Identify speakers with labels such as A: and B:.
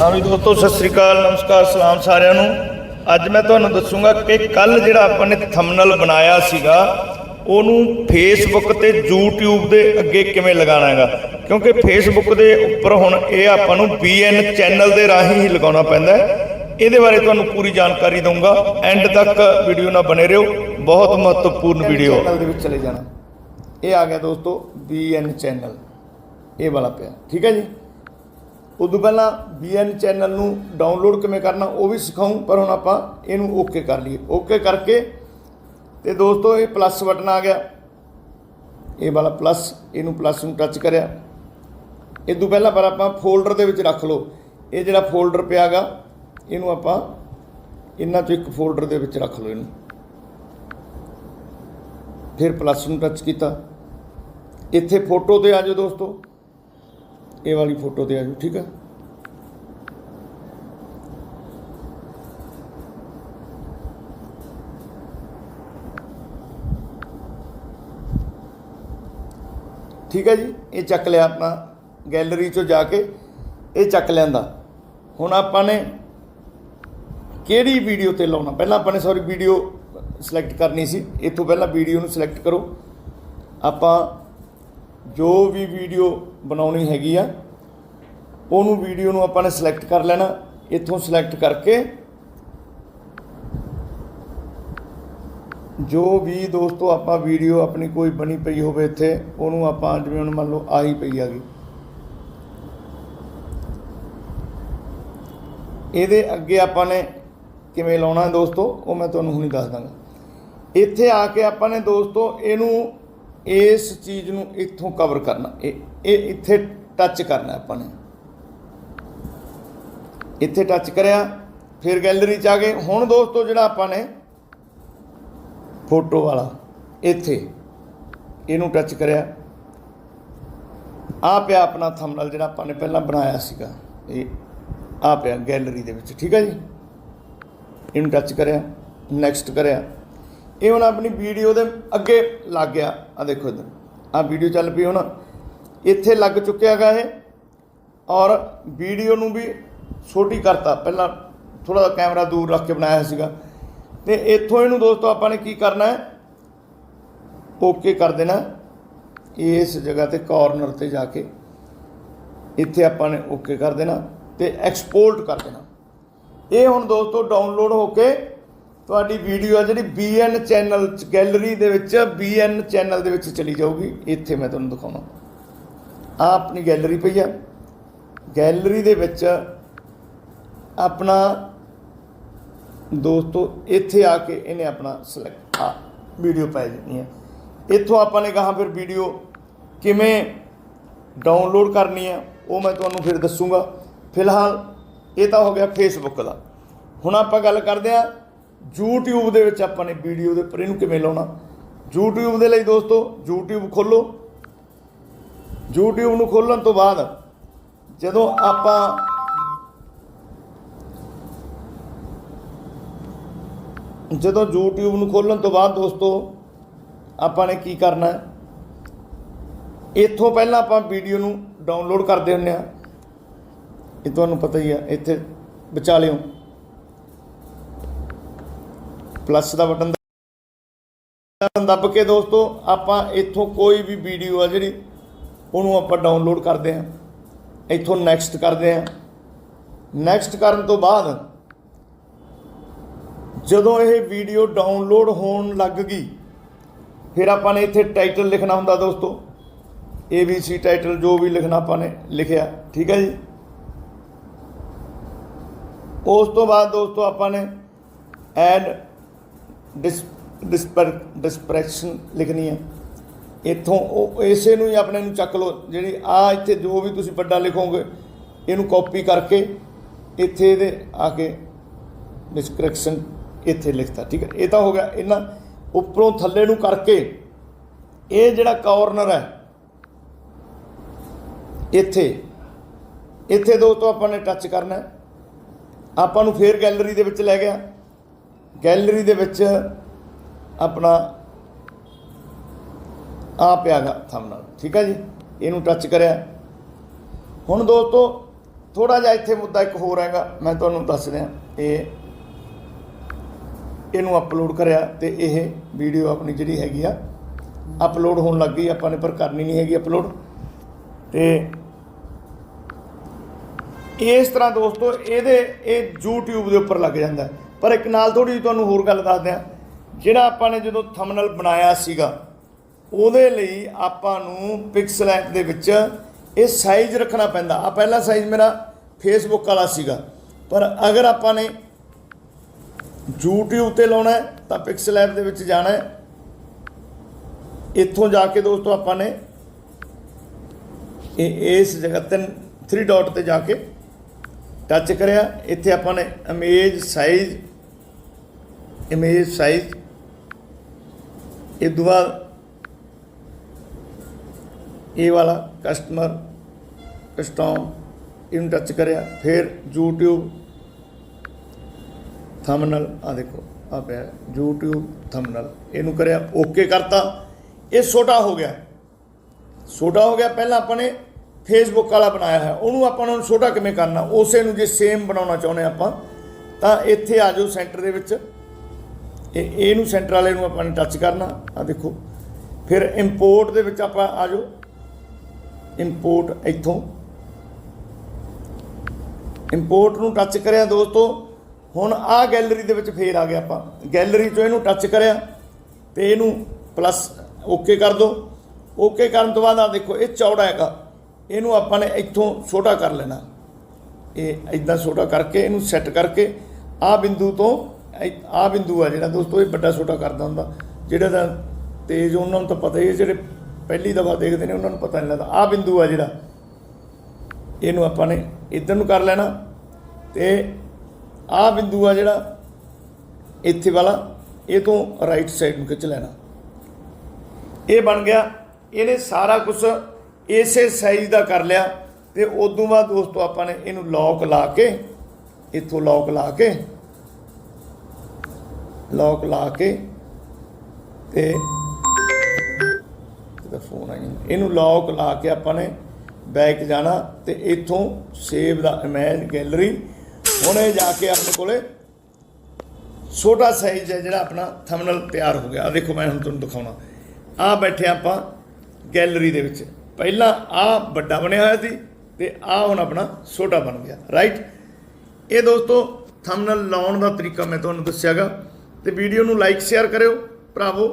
A: ਹਾਂ ਵੀ ਦੋਸਤੋ ਸਤਿ ਸ੍ਰੀ ਅਕਾਲ ਨਮਸਕਾਰ ਸਲਾਮ ਸਾਰਿਆਂ ਨੂੰ। ਅੱਜ ਮੈਂ ਤੁਹਾਨੂੰ ਦੱਸੂਗਾ ਕਿ ਕੱਲ ਜਿਹੜਾ ਆਪਾਂ ਨੇ ਥੰਬਨੇਲ ਬਣਾਇਆ ਸੀਗਾ ਉਹਨੂੰ ਫੇਸਬੁੱਕ ਤੇ YouTube ਦੇ ਅੱਗੇ ਕਿਵੇਂ ਲਗਾਉਣਾ ਹੈਗਾ? ਕਿਉਂਕਿ ਫੇਸਬੁੱਕ ਦੇ ਉੱਪਰ ਹੁਣ ਇਹ ਆਪਾਂ ਨੂੰ BN ਚੈਨਲ ਦੇ ਰਾਹੀਂ ਹੀ ਲਗਾਉਣਾ ਪੈਂਦਾ ਹੈ। ਇਹਦੇ ਬਾਰੇ ਤੁਹਾਨੂੰ ਪੂਰੀ ਜਾਣਕਾਰੀ ਦਊਂਗਾ। ਐਂਡ ਤੱਕ ਵੀਡੀਓ ਨਾਲ ਬਣੇ ਰਹੋ। ਬਹੁਤ ਮਹੱਤਵਪੂਰਨ ਵੀਡੀਓ ਚੈਨਲ ਦੇ ਵਿੱਚ ਚਲੇ ਜਾਣਾ। ਇਹ ਆ ਗਿਆ ਦੋਸਤੋ BN ਚੈਨਲ ਇਹ ਵਾਲਾ ਪਿਆ। ਠੀਕ ਹੈ ਜੀ? ਉਦੋਂ ਪਹਿਲਾਂ BN ਚੈਨਲ ਨੂੰ ਡਾਊਨਲੋਡ ਕਿਵੇਂ ਕਰਨਾ ਉਹ ਵੀ ਸਿਖਾਉਂ ਪਰ ਹੁਣ ਆਪਾਂ ਇਹਨੂੰ ਓਕੇ ਕਰ ਲਈਏ। ਓਕੇ ਕਰਕੇ ਤੇ ਦੋਸਤੋ, ਇਹ ਪਲੱਸ ਬਟਨ ਆ ਗਿਆ। ਇਹ ਵਾਲਾ ਪਲੱਸ ਇਹਨੂੰ ਪਲੱਸ ਨੂੰ ਟੱਚ ਕਰਿਆ। ਇਹ ਤੋਂ ਪਹਿਲਾਂ ਪਰ ਆਪਾਂ ਫੋਲਡਰ ਦੇ ਵਿੱਚ ਰੱਖ ਲਓ। ਇਹ ਜਿਹੜਾ ਫੋਲਡਰ ਪਿਆਗਾ, ਇਹਨੂੰ ਆਪਾਂ ਇਹਨਾਂ ਤੋਂ ਇੱਕ ਫੋਲਡਰ ਦੇ ਵਿੱਚ ਰੱਖ ਲਓ ਇਹਨੂੰ। ਫਿਰ ਪਲੱਸ ਨੂੰ ਟੱਚ ਕੀਤਾ। ਇੱਥੇ ਫੋਟੋ ਤੇ ਆ ਜਾਓ ਦੋਸਤੋ। ਇਹ ਵਾਲੀ ਫੋਟੋ ਤੇ ਆ ਜਾਓ, ਠੀਕ ਹੈ ਠੀਕ ਹੈ ਜੀ, ਇਹ ਚੱਕ ਲਿਆ ਆਪਣਾ ਗੈਲਰੀ ਚੋਂ ਜਾ ਕੇ, ਇਹ ਚੱਕ ਲੈਂਦਾ ਹੁਣ ਆਪਾਂ ਨੇ ਕਿਹੜੀ ਵੀਡੀਓ ਤੇ ਲਾਉਣਾ? ਪਹਿਲਾਂ ਆਪਾਂ ਨੇ ਸੌਰੀ ਵੀਡੀਓ ਸਿਲੈਕਟ ਕਰਨੀ ਸੀ, ਇੱਥੋਂ ਪਹਿਲਾਂ ਵੀਡੀਓ ਨੂੰ ਸਿਲੈਕਟ ਕਰੋ। ਆਪਾਂ ਜੋ ਵੀ ਵੀਡੀਓ ਬਣਾਉਣੀ ਹੈਗੀ ਆ, ਉਹਨੂੰ ਵੀਡੀਓ ਨੂੰ ਆਪਾਂ ਨੇ ਸਿਲੈਕਟ ਕਰ ਲੈਣਾ। ਇੱਥੋਂ ਸਿਲੈਕਟ ਕਰਕੇ ਜੋ ਵੀ ਦੋਸਤੋ ਆਪਾਂ ਵੀਡੀਓ ਆਪਣੀ ਕੋਈ ਬਣੀ ਪਈ ਹੋਵੇ ਇੱਥੇ, ਉਹਨੂੰ ਆਪਾਂ ਜਿਵੇਂ ਹੁਣ ਮੰਨ ਲਓ ਆਹੀ ਪਈ ਆਗੀ ਇਹਦੇ ਅੱਗੇ ਆਪਾਂ ਨੇ ਕਿਵੇਂ ਲਾਉਣਾ ਦੋਸਤੋ, ਉਹ ਮੈਂ ਤੁਹਾਨੂੰ ਹੁਣੀ ਦੱਸ ਦਾਂਗਾ। ਇੱਥੇ ਆ ਕੇ ਆਪਾਂ ਨੇ ਦੋਸਤੋ ਇਹਨੂੰ ਇਸ ਚੀਜ਼ ਨੂੰ ਇੱਥੋਂ ਕਵਰ ਕਰਨਾ। ਇਹ ਇੱਥੇ ਟੱਚ ਕਰਨਾ ਆਪਾਂ ਨੇ। ਇੱਥੇ ਟੱਚ ਕਰਿਆ, ਫਿਰ ਗੈਲਰੀ ਚ ਆ ਗਏ। ਹੁਣ ਦੋਸਤੋ ਜਿਹੜਾ ਆਪਾਂ ਨੇ ਫੋਟੋ ਵਾਲਾ, ਇੱਥੇ, ਇਹਨੂੰ ਟੱਚ ਕਰਿਆ। ਆ ਪਿਆ ਆਪਣਾ ਥੰਬਨੇਲ ਜਿਹੜਾ ਆਪਾਂ ਨੇ ਪਹਿਲਾਂ ਬਣਾਇਆ ਸੀਗਾ। ਇਹ ਆ ਪਿਆ ਗੈਲਰੀ ਦੇ ਵਿੱਚ। ਠੀਕ ਹੈ ਜੀ? ਇਹਨੂੰ ਟੱਚ ਕਰਿਆ ਨੈਕਸਟ ਕਰਿਆ। ਇਹ ਹੁਣ ਆਪਣੀ ਵੀਡੀਓ ਦੇ ਅੱਗੇ ਲੱਗ ਗਿਆ। ਆ ਦੇਖੋ ਇਧਰ। ਆ ਵੀਡੀਓ ਚੱਲ ਪਈ ਹੁਣ। ਇੱਥੇ ਲੱਗ ਚੁੱਕਿਆ ਹੈਗਾ ਇਹ। ਔਰ ਵੀਡੀਓ ਨੂੰ ਵੀ ਛੋਟੀ ਕਰਤਾ। ਪਹਿਲਾਂ ਥੋੜਾ ਕੈਮਰਾ ਦੂਰ ਰੱਖ ਕੇ ਬਣਾਇਆ ਸੀਗਾ। ਤੇ ਇੱਥੋਂ ਇਹਨੂੰ ਦੋਸਤੋ ਆਪਾਂ ਨੇ ਕੀ ਕਰਨਾ ਹੈ? ਓਕੇ ਕਰ ਦੇਣਾ। ਇਸ ਜਗ੍ਹਾ ਤੇ ਕਾਰਨਰ ਤੇ ਜਾ ਕੇ ਇੱਥੇ ਆਪਾਂ ਨੇ ਓਕੇ ਕਰ ਦੇਣਾ ਤੇ ਐਕਸਪੋਰਟ ਕਰ ਦੇਣਾ। ਇਹ ਹੁਣ ਦੋਸਤੋ ਡਾਊਨਲੋਡ ਹੋ ਕੇ ਤੁਹਾਡੀ ਵੀਡੀਓ ਆ ਜਿਹੜੀ BN ਚੈਨਲ ਚ ਗੈਲਰੀ ਦੇ ਵਿੱਚ BN ਚੈਨਲ ਦੇ ਵਿੱਚ ਚਲੀ ਜਾਊਗੀ। ਇੱਥੇ ਮੈਂ ਤੁਹਾਨੂੰ ਦਿਖਾਉਣਾ। ਆ ਆਪਣੀ ਗੈਲਰੀ ਪਈ ਆ। ਗੈਲਰੀ ਦੇ ਵਿੱਚ ਆਪਣਾ ਦੋਸਤੋ, ਇੱਥੇ ਆ ਕੇ ਇਹਨੇ ਆਪਣਾ ਸਿਲੈਕਟ ਆ ਵੀਡੀਓ ਪੈ ਜਾਣੀ ਹੈ। ਇੱਥੋਂ ਆਪਾਂ ਨੇ ਕਹਾ ਫਿਰ ਵੀਡੀਓ ਕਿਵੇਂ ਡਾਊਨਲੋਡ ਕਰਨੀ ਹੈ, ਉਹ ਮੈਂ ਤੁਹਾਨੂੰ ਫਿਰ ਦੱਸੂਗਾ। ਫਿਲਹਾਲ ਇਹ ਤਾਂ ਹੋ ਗਿਆ ਫੇਸਬੁੱਕ ਦਾ। ਹੁਣ ਆਪਾਂ ਗੱਲ ਕਰਦੇ ਆ YouTube ਦੇ ਵਿੱਚ ਆਪਾਂ ਨੇ ਵੀਡੀਓ ਦੇ ਉੱਪਰ ਇਹਨੂੰ ਕਿਵੇਂ ਲਾਉਣਾ? YouTube ਦੇ ਲਈ ਦੋਸਤੋ, YouTube ਖੋਲੋ। YouTube ਨੂੰ ਖੋਲਣ ਤੋਂ ਬਾਅਦ ਜਦੋਂ ਆਪਾਂ ਜਦੋਂ YouTube ਨੂੰ ਖੋਲਣ ਤੋਂ ਬਾਅਦ ਦੋਸਤੋ, ਆਪਾਂ ਨੇ ਕੀ ਕਰਨਾ ਹੈ? ਇੱਥੋਂ ਪਹਿਲਾਂ ਆਪਾਂ ਵੀਡੀਓ ਨੂੰ ਡਾਊਨਲੋਡ ਕਰਦੇ ਹੁੰਨੇ ਆ ਇਹ ਤੁਹਾਨੂੰ ਪਤਾ ਹੀ ਆ, ਇੱਥੇ ਵਿਚਾਲਿਓ। ਪਲੱਸ ਦਾ ਬਟਨ ਦੱਬ ਕੇ ਦੋਸਤੋ, ਆਪਾਂ ਇੱਥੋਂ ਕੋਈ ਵੀ ਵੀਡੀਓ ਆ ਜਿਹੜੀ, ਉਹਨੂੰ ਆਪਾਂ ਡਾਊਨਲੋਡ ਕਰਦੇ ਆ ਇੱਥੋਂ ਨੈਕਸਟ ਕਰਦੇ ਆ ਨੈਕਸਟ ਕਰਨ ਤੋਂ ਬਾਅਦ, ਜਦੋਂ ਇਹ ਵੀਡੀਓ ਡਾਊਨਲੋਡ ਹੋਣ ਲੱਗ ਗਈ, ਫਿਰ ਆਪਾਂ ਨੇ ਇੱਥੇ ਟਾਈਟਲ ਲਿਖਣਾ ਹੁੰਦਾ ਦੋਸਤੋ। ABC ਟਾਈਟਲ ਜੋ ਵੀ ਲਿਖਣਾ ਆਪਾਂ ਨੇ ਲਿਖਿਆ, ਠੀਕ ਹੈ ਜੀ? ਉਸ ਤੋਂ ਬਾਅਦ ਦੋਸਤੋ ਆਪਾਂ ਨੇ ਐਡ ਡਿਸ ਡਿਸਪਰ ਡਿਸਪ੍ਰੈਸ਼ਨ ਲਿਖਣੀ ਹੈ। ਇੱਥੋਂ ਉਹ ਇਸੇ ਨੂੰ ਹੀ ਆਪਣੇ ਨੂੰ ਚੱਕ ਲਓ। ਜਿਹੜੀ ਆ ਇੱਥੇ ਜੋ ਵੀ ਤੁਸੀਂ ਵੱਡਾ ਲਿਖੋਗੇ, ਇਹਨੂੰ ਕਾਪੀ ਕਰਕੇ ਇੱਥੇ ਇਹਦੇ ਆ ਕੇ ਡਿਸਕ੍ਰਿਪਸ਼ਨ ਇੱਥੇ ਲਿਖਤਾ, ਠੀਕ ਹੈ। ਇਹ ਤਾਂ ਹੋ ਗਿਆ। ਇਹਨਾਂ ਉੱਪਰੋਂ ਥੱਲੇ ਨੂੰ ਕਰਕੇ ਇਹ ਜਿਹੜਾ ਕਾਰਨਰ ਹੈ, ਇੱਥੇ ਇੱਥੇ ਦੋਸਤੋ ਆਪਾਂ ਨੇ ਟੱਚ ਕਰਨਾ ਆਪਾਂ ਨੂੰ ਫੇਰ ਗੈਲਰੀ ਦੇ ਵਿੱਚ ਲੈ ਗਿਆ। ਗੈਲਰੀ ਦੇ ਵਿੱਚ ਆਪਣਾ ਆ ਪਿਆਗਾ ਥੰਬਨੇਲ ਠੀਕ ਹੈ ਜੀ? ਇਹਨੂੰ ਟੱਚ ਕਰਿਆ। ਹੁਣ ਦੋਸਤੋ ਥੋੜਾ ਜਿਹਾ ਇੱਥੇ ਮੁੱਦਾ ਇੱਕ ਹੋਰ ਹੈਗਾ, ਮੈਂ ਤੁਹਾਨੂੰ ਦੱਸ ਦਿਆਂ ਇਹ ਇਹਨੂੰ ਅਪਲੋਡ ਕਰਿਆ ਤੇ ਇਹ ਵੀਡੀਓ ਆਪਣੀ ਜਿਹੜੀ ਹੈਗੀ ਆ ਅਪਲੋਡ ਹੋਣ ਲੱਗ ਗਈ। ਆਪਾਂ ਨੇ ਪਰ ਕਰਨੀ ਨਹੀਂ ਹੈਗੀ ਅਪਲੋਡ ਤੇ ਇਸ ਤਰ੍ਹਾਂ ਦੋਸਤੋ, ਇਹਦੇ, ਇਹ YouTube ਦੇ ਉੱਪਰ ਲੱਗ ਜਾਂਦਾ। ਹੈ। ਪਰ ਇੱਕ ਨਾਲ ਥੋੜੀ ਜਿਹੀ ਤੁਹਾਨੂੰ ਹੋਰ ਗੱਲ ਦੱਸ ਦਿਆਂ ਜਿਹੜਾ ਆਪਾਂ ਨੇ ਜਦੋਂ ਥੰਬਨੇਲ ਬਣਾਇਆ ਸੀਗਾ, ਉਹਦੇ ਲਈ ਆਪਾਂ ਨੂੰ ਪਿਕਸਲ ਐਪ ਦੇ ਵਿੱਚ ਇਹ ਸਾਈਜ਼ ਰੱਖਣਾ ਪੈਂਦਾ। ਆ ਪਹਿਲਾ ਸਾਈਜ਼ ਮੇਰਾ ਫੇਸਬੁੱਕ ਵਾਲਾ ਸੀਗਾ। ਪਰ ਅਗਰ ਆਪਾਂ ਨੇ YouTube ਤੇ ਲਾਉਣਾ ਤਾਂ ਪਿਕਸਲ ਐਪ ਦੇ ਵਿੱਚ ਜਾਣਾ ਹੈ। ਇੱਥੋਂ ਜਾ ਕੇ ਦੋਸਤੋ ਆਪਾਂ ਨੇ ਇਹ ਇਸ ਜਗ੍ਹਾ ਤੇ 3 ਡਾਟ ਤੇ ਜਾ ਕੇ ਟੱਚ ਕਰਿਆ। ਇੱਥੇ ਆਪਾਂ ਨੇ ਇਮੇਜ ਸਾਈਜ਼ ਇਮੇਜ ਸਾਈਜ਼ ਇਹ ਤੋਂ ਬਾਅਦ ਇਹ ਵਾਲਾ ਕਸਟਮਰ ਕਸਟਮ ਇਹਨੂੰ ਟੱਚ ਕਰਿਆ, ਫਿਰ YouTube ਥੰਬਨੇਲ ਆ ਦੇਖੋ ਆ ਪਿਆ, YouTube ਥੰਬਨੇਲ ਇਹਨੂੰ ਕਰਿਆ ਓਕੇ ਕਰਤਾ, ਇਹ ਛੋਟਾ ਹੋ ਗਿਆ। ਛੋਟਾ ਹੋ ਗਿਆ, ਪਹਿਲਾਂ ਆਪਾਂ ਨੇ ਫੇਸਬੁੱਕ ਵਾਲਾ ਬਣਾਇਆ ਹੈ ਉਹਨੂੰ ਆਪਾਂ ਨੂੰ ਛੋਟਾ ਕਿਵੇਂ ਕਰਨਾ, ਉਸੇ ਨੂੰ ਜੇ ਸੇਮ ਬਣਾਉਣਾ ਚਾਹੁੰਦੇ ਆਪਾਂ, ਤਾਂ ਇੱਥੇ ਆ ਜਾਓ ਸੈਂਟਰ ਦੇ ਵਿੱਚ। ਇਹ ਇਹਨੂੰ ਸੈਂਟਰ ਵਾਲੇ ਨੂੰ ਆਪਾਂ ਨੇ ਟੱਚ ਕਰਨਾ ਆ ਦੇਖੋ। ਫਿਰ ਇੰਪੋਰਟ ਦੇ ਵਿੱਚ ਆਪਾਂ ਆ ਜਾਓ। ਇੰਪੋਰਟ ਇੱਥੋਂ। ਇੰਪੋਰਟ ਨੂੰ ਟੱਚ ਕਰਿਆ ਦੋਸਤੋ। ਹੁਣ ਆ ਗੈਲਰੀ ਦੇ ਵਿੱਚ ਫੇਰ ਆ ਗਿਆ ਆਪਾਂ। ਗੈਲਰੀ ਤੋਂ ਇਹਨੂੰ ਟੱਚ ਕਰਿਆ, ਤੇ ਇਹਨੂੰ ਪਲੱਸ ਓਕੇ ਕਰ ਦਿਓ ਓਕੇ ਕਰਨ ਤੋਂ ਬਾਅਦ ਆ ਦੇਖੋ, ਇਹ ਚੌੜਾ ਹੈਗਾ। ਇਹਨੂੰ ਆਪਾਂ ਨੇ ਇੱਥੋਂ ਛੋਟਾ ਕਰ ਲੈਣਾ। ਇਹ ਇਦਾਂ ਛੋਟਾ ਕਰਕੇ ਇਹਨੂੰ ਸੈੱਟ ਕਰਕੇ ਆ ਬਿੰਦੂ ਤੋਂ ਆ ਬਿੰਦੂ ਆ ਜਿਹੜਾ ਦੋਸਤੋ ਇਹ ਵੱਡਾ ਛੋਟਾ ਕਰਦਾ ਹੁੰਦਾ। ਜਿਹੜਾ ਦਾ ਤੇਜ਼, ਉਹਨਾਂ ਨੂੰ ਤਾਂ ਪਤਾ ਹੀ ਹੈ ਜਿਹੜੇ ਪਹਿਲੀ ਦਫਾ ਦੇਖਦੇ ਨੇ, ਉਹਨਾਂ ਨੂੰ ਪਤਾ ਨਹੀਂ ਲੱਗਦਾ। ਆ ਬਿੰਦੂ ਆ ਜਿਹੜਾ। ਇਹਨੂੰ ਆਪਾਂ ਨੇ ਇਧਰ ਨੂੰ ਕਰ ਲੈਣਾ ਤੇ ਆ ਬਿੰਦੂ ਆ ਜਿਹੜਾ ਇੱਥੇ ਵਾਲਾ, ਇਹ ਤੋਂ ਰਾਈਟ ਸਾਈਡ ਨੂੰ ਖਿੱਚ ਲੈਣਾ। ਇਹ ਬਣ ਗਿਆ। ਇਹਨੇ ਸਾਰਾ ਕੁਝ ਇਸੇ ਸਾਈਜ਼ ਦਾ ਕਰ ਲਿਆ ਤੇ ਉਦੋਂ ਬਾਅਦ ਦੋਸਤੋ ਆਪਾਂ ਨੇ ਇਹਨੂੰ ਲੌਕ ਲਾ ਕੇ, ਇੱਥੋਂ ਲੌਕ ਲਾ ਕੇ ਲੌਕ ਲਾ ਕੇ ਤੇ ਇਹਦਾ ਫੋਨ ਆਈ ਜਾਂਦਾ। ਇਹਨੂੰ ਲੌਕ ਲਾ ਕੇ ਆਪਾਂ ਨੇ ਬੈਕ ਜਾਣਾ ਤੇ ਇੱਥੋਂ ਸੇਵ ਦਾ ਇਮੇਜ ਗੈਲਰੀ ਹੁਣੇ ਜਾ ਕੇ ਆਪਣੇ ਕੋਲੇ ਛੋਟਾ ਸਾਈਜ਼ ਹੈ ਜਿਹੜਾ ਆਪਣਾ ਥੰਬਨੇਲ ਤਿਆਰ ਹੋ ਗਿਆ। ਆ ਦੇਖੋ ਮੈਂ ਹੁਣ ਤੁਹਾਨੂੰ ਦਿਖਾਉਣਾ। ਆ ਬੈਠੇ ਆਪਾਂ ਗੈਲਰੀ ਦੇ ਵਿੱਚ। ਪਹਿਲਾਂ ਆ ਵੱਡਾ ਬਣਿਆ ਹੋਇਆ ਸੀ ਤੇ ਆ ਹੁਣ ਆਪਣਾ ਛੋਟਾ ਬਣ ਗਿਆ। ਰਾਈਟ ਇਹ ਦੋਸਤੋ ਥੰਬਨੇਲ ਲਾਉਣ ਦਾ ਤਰੀਕਾ ਮੈਂ ਤੁਹਾਨੂੰ ਦੱਸਿਆਗਾ। ਤੇ ਵੀਡੀਓ ਨੂੰ ਲਾਈਕ ਸ਼ੇਅਰ ਕਰਿਓ। ਭਰਾਵੋ